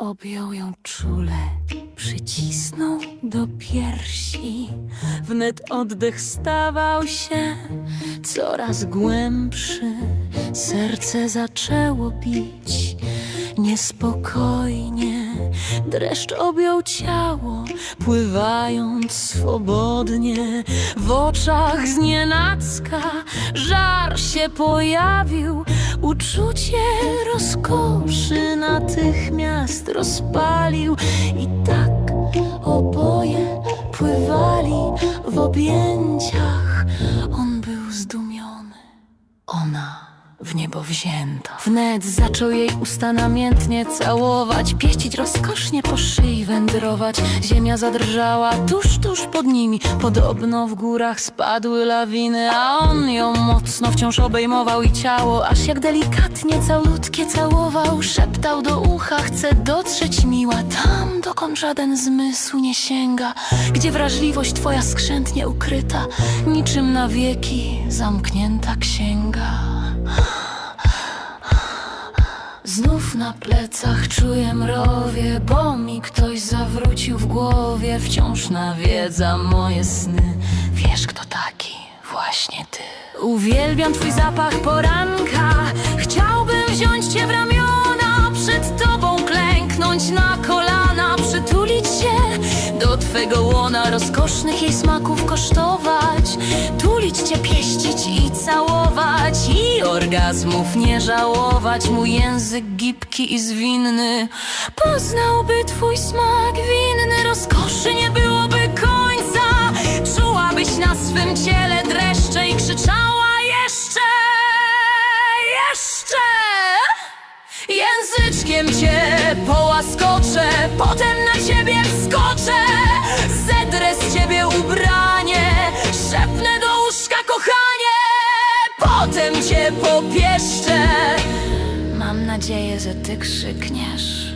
Objął ją czule, przycisnął do piersi. Wnet oddech stawał się coraz głębszy. Serce zaczęło bić niespokojnie. Dreszcz objął ciało, pływając swobodnie. W oczach znienacka żar się pojawił. Uczucie rozkoszy natychmiast rozpalił. I tak oboje pływali w objęciach. On był zdumiony, ona w niebo wzięta. Wnet zaczął jej usta namiętnie całować, pieścić rozkosznie po szyi wędrować. Ziemia zadrżała tuż, tuż pod nimi. Podobno w górach spadły lawiny, a on ją mocno wciąż obejmował i ciało, aż jak delikatnie całutkie całował. Szeptał do ucha, chce dotrzeć miła tam, dokąd żaden zmysł nie sięga, gdzie wrażliwość twoja skrzętnie ukryta, niczym na wieki zamknięta księga. Znów na plecach czuję mrowie, bo mi ktoś zawrócił w głowie. Wciąż nawiedza moje sny. Wiesz kto taki? Właśnie ty. Uwielbiam twój zapach poranka. Chciałbym wziąć cię w ramiona, przed tobą klęknąć na kolana, przytulić się do twego łona, rozkosznych jej smaków kosztować, orgazmów nie żałować. Mój język gibki i zwinny poznałby twój smak winny, rozkoszy nie byłoby końca. Czułabyś na swym ciele dreszcze i krzyczała jeszcze, jeszcze. Języczkiem cię połaskoczę, potem na ciebie wskoczę, potem cię popieszczę. Mam nadzieję, że ty krzykniesz.